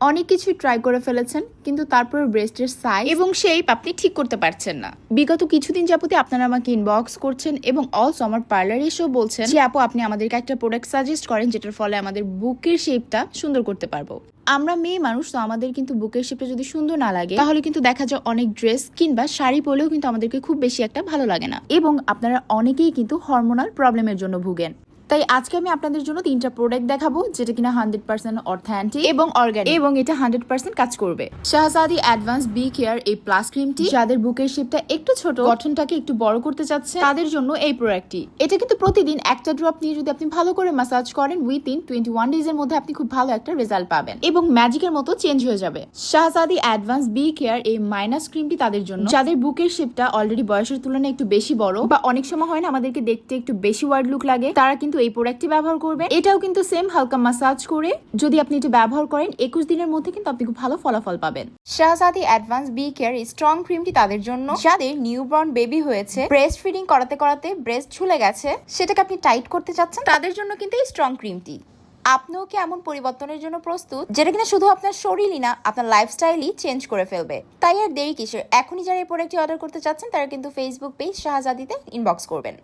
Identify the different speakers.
Speaker 1: অনেক কিছু ট্রাই করে ফেলেছেন কিন্তু তারপর ব্রেস্টের সাইজ এবং শেপ আপনি ঠিক করতে পারছেন না। বিগত কিছুদিন যাবতে আপনারা আমাকে ইনবক্স করছেন এবং অলসো আমার পার্লারে এসেও বলছেন যে আপু আপনি আমাদেরকে একটা প্রোডাক্ট সাজেস্ট করেন যেটার ফলে আমাদের বুকের শেপটা সুন্দর করতে পারব। আমরা মেয়ে মানুষ তো আমাদের কিন্তু বুকের শেপটা যদি সুন্দর না লাগে তাহলে কিন্তু দেখা যায় অনেক ড্রেস কিংবা শাড়ি পরলেও কিন্তু আমাদেরকে খুব বেশি একটা ভালো লাগে না। এবং আপনারা অনেকেই কিন্তু হরমোনাল প্রবলেমের জন্য ভুগেন। তাই আজকে আমি আপনাদের জন্য তিনটা প্রোডাক্ট দেখাবো যেটা কিনা হান্ড্রেড পার্সেন্ট অর্থ্যান্টিক এবং অর্গানিক এবং এটা হান্ড্রেড পার্সেন্ট কাজ করবে। শাহজাদি অ্যাডভান্স বি কেয়ার এই প্লাস ক্রিমটি যাদের বুকের শেপটা একটু ছোট গঠনটাকে একটু বড় করতে চাচ্ছে তাদের জন্য এই প্রোডাক্টটি এটা কিন্তু প্রতিদিন একটা ড্রপ নিয়ে যদি আপনি ভালো করে মাসাজ করেন উইথিন টোয়েন্টি ওয়ান ডেজ এর মধ্যে আপনি খুব ভালো একটা রেজাল্ট পাবেন এবং ম্যাজিকের মতো চেঞ্জ হয়ে যাবে। শাহজাদি অ্যাডভান্স বি কেয়ার এই মাইনাস ক্রিমটি তাদের জন্য। যাদের বুকের শেপটা অলরেডি বয়সের তুলনায় একটু বেশি বড় বা অনেক সময় হয় না আমাদেরকে দেখতে একটু বেশি ওয়ার্ড লুক লাগে তারা কিন্তু এই প্রোডাক্টটি ব্যবহার করবেন। এটাও কিন্তু সেম হালকা মাসাজ করে যদি আপনি এটা ব্যবহার করেন, একুশ দিনের মধ্যে কিন্তু আপনি খুব ভালো ফলাফল পাবেন। শাহজাদি অ্যাডভান্স বি কেয়ার স্ট্রং ক্রিমটি তাদের জন্য যাদের নিউবর্ন বেবি হয়েছে ব্রেস্ট ফিডিং করাতে করাতে ব্রেস্ট ঝুলে গেছে, সেটাকে আপনি টাইট করতে চাচ্ছেন, তাদের জন্য কিন্তু এই স্ট্রং ক্রিমটি আপনিও কি এমন পরিবর্তনের জন্য প্রস্তুত, যেটা কিনা শুধু আপনার শরীরই না, আপনার লাইফস্টাইলই চেঞ্জ করে ফেলবে। তাই আর দেরি কিসের? এখনই যারা এই প্রোডাক্টটি অর্ডার করতে চাচ্ছেন, তারা কিন্তু ফেসবুক পেজ শাহজাদিতে ইনবক্স করবেন।